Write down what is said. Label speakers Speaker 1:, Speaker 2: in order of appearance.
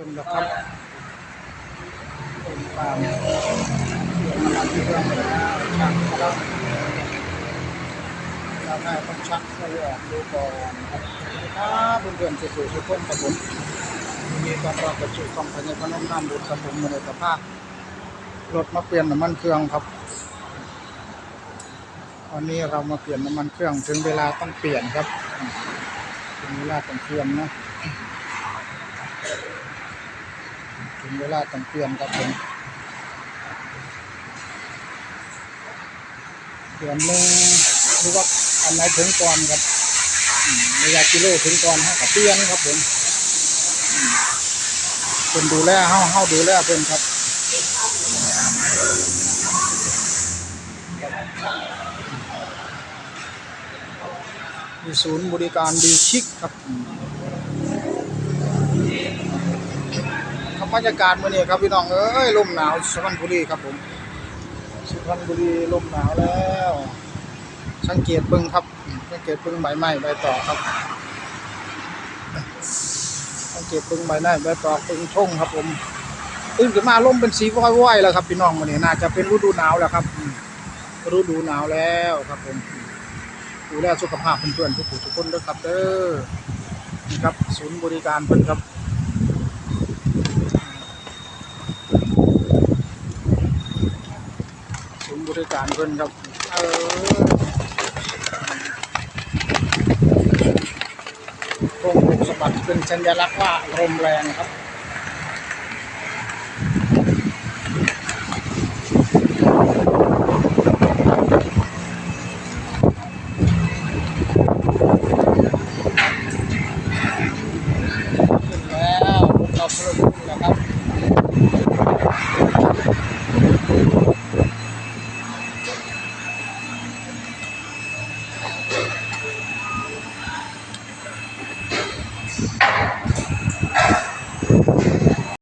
Speaker 1: ริ่มแล้วครับเป็นตามเรื่องมาที่เรื่องแล้วชักแล้วเราได้ต้องชักให้ออกดูก่อนครับเพื่อนๆสู่ทุกคนครับผมมีการรับกระจุกของพญาพนมน้ำบุตรครับผมมาในสภาพรถมาเปลี่ยนน้ำมันเครื่องครับวันนี้เรามาเปลี่ยนน้ำมันเครื่องถึงเวลาต้องเปลี่ยนครับถึงเวลาต้องเปลี่ยนนะ ถึงเวลาต้องเปลี่ยนครับผมเปลี่ยนหนึ่งหรือว่าอันไหนถึงก่อนครับระยะกิโลถึงก่อนเฮากับเปลี่ยนครับผมเป็นดูแลเฮาเฮาดูแลเพิ่นครับมีศูนย์บริการดีชิคครับ บรรยากาศมื่อนี้ครับพี่น้องเอ้ยลมหนาวสุพรรณบุรีครับผมสุพรรณบุรีลมหนาวแล้ว สังเกตเบิ่งครับ สังเกตเบิ่งใบไม้ใบตอครับ สังเกตเบิ่งใบไม้ใบตอเบิ่งช่งครับผมตื่นขึ้นมาลมเป็นสีว้อยๆแล้วครับพี่น้องมื่อนี้น่าจะเป็นฤดูหนาวแล้วครับฤดูหนาวแล้วครับผมดูแลสุขภาพเพื่อนๆทุกๆทุกคนด้วยครับเด้อนี่ครับ ศูนย์บริการเพิ่อนครับ ศูนย์บริการเพิ่นครับเออตรงลูกสะบัดเป็นสัญลักษณ์ว่าลมแรงครับขึ้นแล้วเราเพิ่มขึ้นแล้วครับ Thank you.